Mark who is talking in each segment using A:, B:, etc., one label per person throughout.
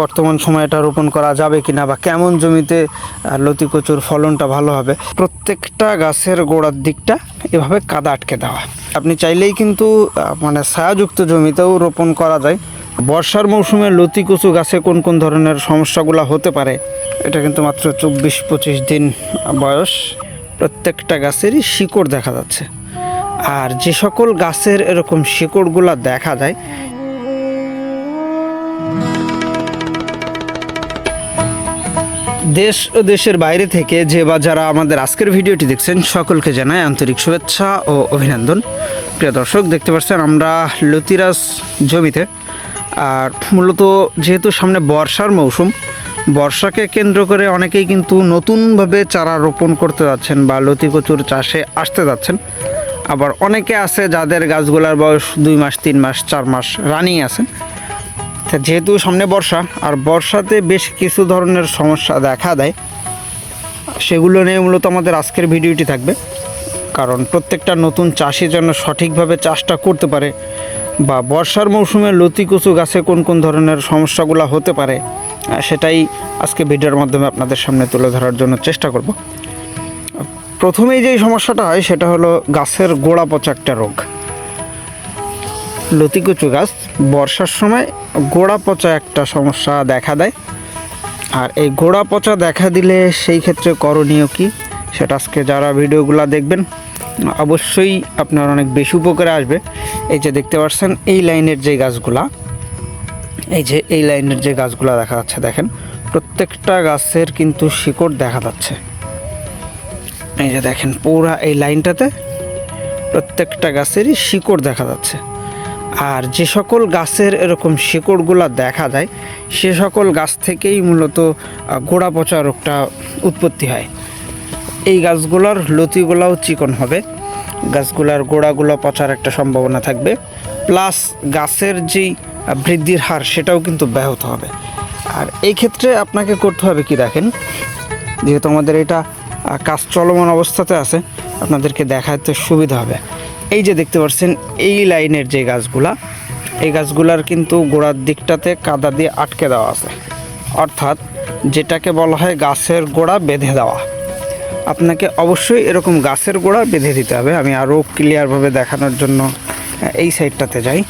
A: বর্তমান সময় এটা রোপণ করা যাবে কিনা বা কেমন জমিতে লতি কচুর ফলনটা ভালো হবে, প্রত্যেকটা গাছের গোড়ার দিকটা এভাবে কাদা আটকে দেওয়া। আপনি চাইলেই কিন্তু মানে ছায়াযুক্ত জমিতেও রোপণ করা যায়। বর্ষার মৌসুমে লতি কচু গাছে কোন কোন ধরনের সমস্যাগুলো হতে পারে, এটা কিন্তু মাত্র চব্বিশ পঁচিশ দিন বয়স। প্রত্যেকটা গাছেরই শিকড় দেখা যাচ্ছে। আর যে সকল গাছের এরকম শিকড়গুলা দেখা যায় দেশ ও দেশের বাইরে থেকে যে বা যারা আমাদের আজকের ভিডিওটি দেখছেন, সকলকে জানাই আন্তরিক শুভেচ্ছা ও অভিনন্দন। প্রিয় দর্শক, দেখতে পাচ্ছেন আমরা লতিরাজ জমিতে। আর মূলত যেহেতু সামনে বর্ষার মৌসুম, বর্ষাকে কেন্দ্র করে অনেকেই কিন্তু নতুনভাবে চারা রোপণ করতে যাচ্ছেন বা লতি কচুর চাষে আসতে যাচ্ছেন। আবার অনেকে আছে যাদের গাছগুলার বয়স দুই মাস, তিন মাস, চার মাস রানিং আছেন। যেহেতু সামনে বর্ষা, আর বর্ষাতে বেশ কিছু ধরনের সমস্যা দেখা দেয়, সেগুলো নিয়ে মূলত আমাদের আজকের ভিডিওটি থাকবে। কারণ প্রত্যেকটা নতুন চাষি যেন সঠিকভাবে চাষটা করতে পারে, বা বর্ষার মৌসুমে লতি কচু গাছে কোন কোন ধরনের সমস্যাগুলো হতে পারে সেটাই আজকে ভিডিওর মাধ্যমে আপনাদের সামনে তুলে ধরার জন্য চেষ্টা করব। প্রথমেই যেই সমস্যাটা হয়, সেটা হলো গাছের গোড়া পচা একটা রোগ। লতিকুচু গাছ। বর্ষার সময় গোড়া পচা একটা সমস্যা দেখা দেয়। আর এই গোড়া পচা দেখা দিলে সেই ক্ষেত্রে করণীয় কি, সেটা আজকে যারা ভিডিওগুলো দেখবেন, অবশ্যই আপনার অনেক বেশি উপকারে আসবে। এই যে দেখতে পাচ্ছেন, এই লাইনের যে গাছগুলা, এই যে এই লাইনের যে গাছগুলো দেখা যাচ্ছে, দেখেন, প্রত্যেকটা গাছের কিন্তু শিকড় দেখা যাচ্ছে। এই যে দেখেন, পুরা এই লাইনটাতে প্রত্যেকটা গাছেরই শিকড় দেখা যাচ্ছে। আর যে সকল গাছের এরকম শিকড়গুলা দেখা যায়, সে সকল গাছ থেকেই মূলত গোড়া পচা রোগটা উৎপত্তি হয়। এই গাছগুলোর লতিগুলাও চিকন হবে। গাছগুলার গোড়াগুলো পচার একটা সম্ভাবনা থাকবে। প্লাস গাছের যেই বৃদ্ধির হার, সেটাও কিন্তু ব্যাহত হবে। আর এই ক্ষেত্রে আপনাকে করতে হবে কি দেখেন, যেহেতু আমাদের এটা কাজ চলমান অবস্থাতে আছে, আপনাদেরকে দেখাতে সুবিধা হবে। এই যে দেখতে পাচ্ছেন, এই লাইনের যে গাছগুলা, এই গাছগুলার কিন্তু গোড়ার দিকটাতে কাদা দিয়ে আটকে দেওয়া আছে। অর্থাৎ যেটাকে বলা হয় গাছের গোড়া বেঁধে দেওয়া। আপনাকে অবশ্যই এরকম গাছের গোড়া বেঁধে দিতে হবে। আমি আরও ক্লিয়ারভাবে দেখানোর জন্য এই সাইডটাতে যাই।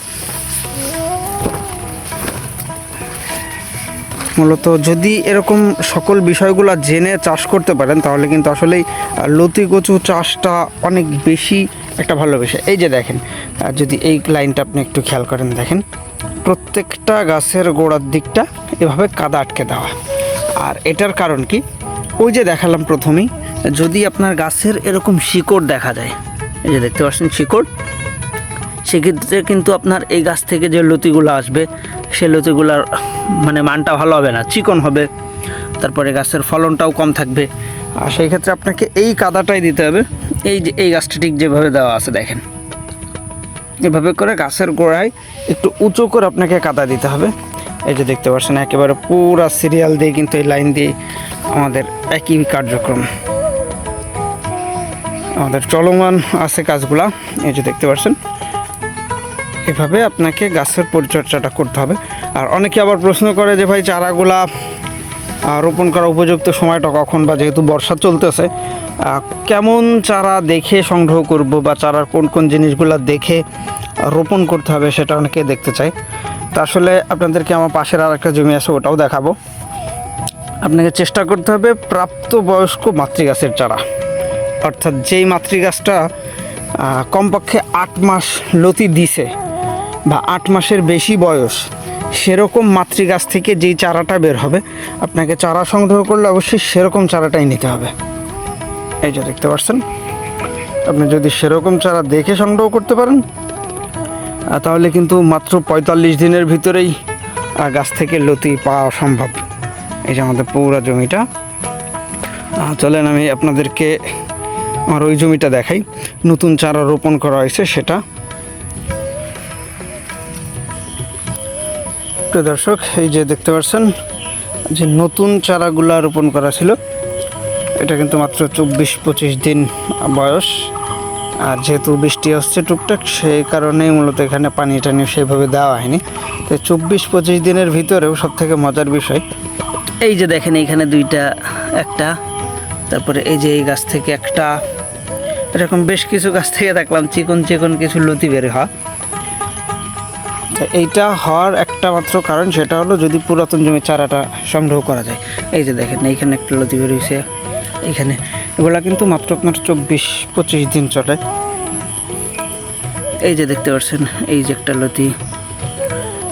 A: মূলত যদি এরকম সকল বিষয়গুলো জেনে চাষ করতে পারেন, তাহলে কিন্তু আসলেই লতি কচু চাষটা অনেক বেশি একটা ভালো বিষয়। এই যে দেখেন যদি এই লাইনটা আপনি একটু খেয়াল করেন, দেখেন, প্রত্যেকটা গাছের গোড়ার দিকটা এভাবে কাদা আটকে দেওয়া। আর এটার কারণ কি? ওই যে দেখালাম প্রথমেই, যদি আপনার গাছের এরকম শিকড় দেখা যায়, এই যে দেখতে পাচ্ছেন শিকড়, সেক্ষেত্রে কিন্তু আপনার এই গাছ থেকে যে লতিগুলো আসবে, সে লতিগুলার মানে মানটা ভালো হবে না, চিকন হবে, তারপরে গাছের ফলনটাও কম থাকবে। আর সেই ক্ষেত্রে আপনাকে এই কাদাটাই দিতে হবে। এই যে, এই গাছটা ঠিক যেভাবে দেওয়া আছে দেখেন। এভাবে করে গাছের গোড়ায় একটু উঁচু করে আপনাকে কাদা দিতে হবে। এই যে দেখতে পাচ্ছেন, একেবারে পুরা সিরিয়াল দিয়ে কিন্তু এই লাইন দিয়ে আমাদের একই কার্যক্রম। আমাদের চলমান আছে কাজগুলা। এই যে দেখতে পাচ্ছেন এভাবে আপনাকে গাছের পরিচর্যাটা করতে হবে। আর অনেকে আবার প্রশ্ন করে যে ভাই চারাগুলা রোপণ করা উপযুক্ত সময়টা কখন বা যেহেতু বর্ষা চলতেছে কেমন চারা দেখে সংগ্রহ করব বা চারার কোন কোন জিনিসগুলো দেখে রোপণ করতে হবে সেটা অনেকে দেখতে চায়। তা আসলে আপনাদেরকে আমার পাশের আর একটা জমি আছে, ওটাও দেখাবো। আপনাকে চেষ্টা করতে হবে প্রাপ্তবয়স্ক মাতৃগাছের চারা। অর্থাৎ যেই মাতৃগাছটা কমপক্ষে আট মাস লতি দিছে বা আট মাসের বেশি বয়স, সেরকম মাতৃগাছ থেকে যেই চারাটা বের হবে, আপনাকে চারা সংগ্রহ করলে অবশ্যই সেরকম চারাটাই নিতে হবে। এই যে দেখতে পাচ্ছেন, আপনি যদি সেরকম চারা দেখে সংগ্রহ করতে পারেন তাহলে কিন্তু মাত্র পঁয়তাল্লিশ দিনের ভিতরেই গাছ থেকে লতি পাওয়া সম্ভব। এই যে আমাদের পুরা জমিটা। চলেন আমি আপনাদেরকে, আমার ওই জমিটা দেখাই। নতুন চারা রোপণ করা হয়েছে সেটা। প্রিয় দর্শক, এই যে দেখতে পাচ্ছেন যে নতুন চারাগুলা রোপণ করা ছিল। এটা কিন্তু মাত্র চব্বিশ পঁচিশ দিন বয়স। আর যেহেতু বৃষ্টি হচ্ছে টুকটাক, সেই কারণেই মূলত এখানে পানি টানি সেভাবে দেওয়া হয়নি। তো চব্বিশ পঁচিশ দিনের ভিতরেও সব থেকে মজার বিষয়, এই যে দেখেন এইখানে দুইটা, একটা, তারপরে এই যে এই গাছ থেকে একটা, এরকম বেশ কিছু গাছ থেকে দেখলাম, চিকন চিকন কিছু লতি বের হওয়া তো এইটা হওয়ার একটা মাত্র কারণ, সেটা হলো যদি পুরাতন জমি চারাটা সংগ্রহ করা যায়। এই যে দেখেন, এইখানে একটা লতি বের হয়েছে এইখানে, এগুলা কিন্তু মাত্র আপনার চব্বিশ, পঁচিশ দিন চলে। এই যে দেখতে পাচ্ছেন এই যে একটা লতি।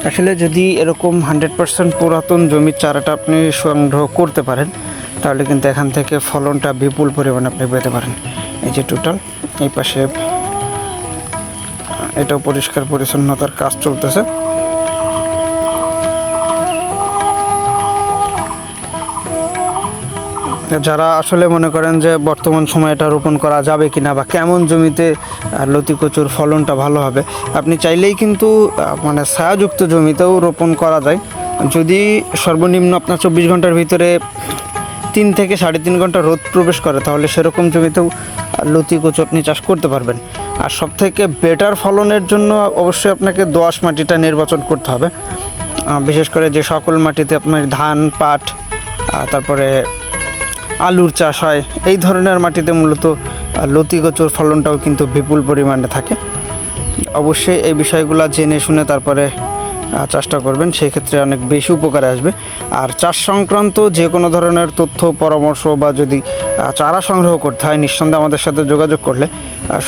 A: আসলে যদি এরকম হান্ড্রেড পার্সেন্ট পুরাতন জমির চারাটা আপনি সংগ্রহ করতে পারেন, তাহলে কিন্তু এখান থেকে ফলনটা বিপুল পরিমাণে আপনি পেতে পারেন। এই যে টোটাল, এই পাশে এটাও পরিষ্কার পরিচ্ছন্নতার কাজ চলতেছে। যারা আসলে মনে করেন যে বর্তমান সময় এটা রোপণ করা যাবে কিনা বা কেমন জমিতে লতি কচুর ফলনটা ভালো হবে, আপনি চাইলেই কিন্তু মানে ছায়াযুক্ত জমিতেও রোপণ করা যায়। যদি সর্বনিম্ন আপনার চব্বিশ ঘণ্টার ভিতরে তিন থেকে সাড়ে তিন ঘণ্টা রোদ প্রবেশ করে, তাহলে সেরকম জমিতেও লতি কচু আপনি চাষ করতে পারবেন। আর সব থেকে বেটার ফলনের জন্য অবশ্যই আপনাকে দোয়াশ মাটিটা নির্বাচন করতে হবে। বিশেষ করে যে সকল মাটিতে আপনার ধান, পাট তারপরে আলুর চাষ হয়, এই ধরনের মাটিতে মূলত লতিগোচর ফলনটাও কিন্তু বিপুল পরিমাণে থাকে। অবশ্যই এই বিষয়গুলো জেনে শুনে তারপরে চাষটা করবেন সেই ক্ষেত্রে অনেক বেশি উপকারে আসবে। আর চাষ সংক্রান্ত যে কোনো ধরনের তথ্য, পরামর্শ বা যদি চারা সংগ্রহ করতে হয়, নিঃসন্দেহে আমাদের সাথে যোগাযোগ করলে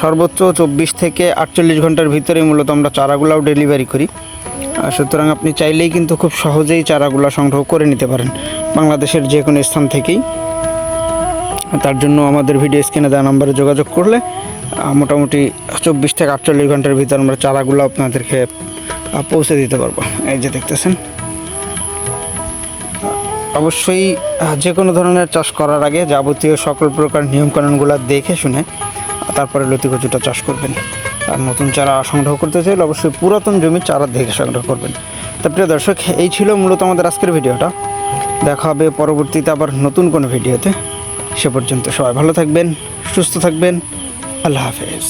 A: সর্বোচ্চ চব্বিশ থেকে আটচল্লিশ ঘণ্টার ভিতরেই মূলত আমরা চারাগুলাও ডেলিভারি করি। সুতরাং আপনি চাইলেই কিন্তু খুব সহজেই চারাগুলো সংগ্রহ করে নিতে পারেন, বাংলাদেশের যে কোনো স্থান থেকেই। তার জন্য আমাদের ভিডিও স্ক্রিনে দেওয়া নাম্বারে যোগাযোগ করলে মোটামুটি চব্বিশ থেকে আটচল্লিশ ঘণ্টার ভিতর আমরা চারাগুলো আপনাদেরকে পৌঁছে দিতে পারব। এই যে দেখতেছেন। অবশ্যই যে কোনো ধরনের চাষ করার আগে যাবতীয় সকল প্রকার নিয়মকানুনগুলো দেখে শুনে, তারপরে লতি কচুটা চাষ করবেন। আর নতুন চারা সংগ্রহ করতে চাইলে অবশ্যই পুরাতন জমির চারা দেখে সংগ্রহ করবেন। তা প্রিয় দর্শক, এই ছিল মূলত আমাদের আজকের ভিডিওটা। দেখা হবে পরবর্তীতে আবার নতুন কোনো ভিডিওতে। সে পর্যন্ত সবাই ভালো থাকবেন, সুস্থ থাকবেন। আল্লাহ হাফেজ।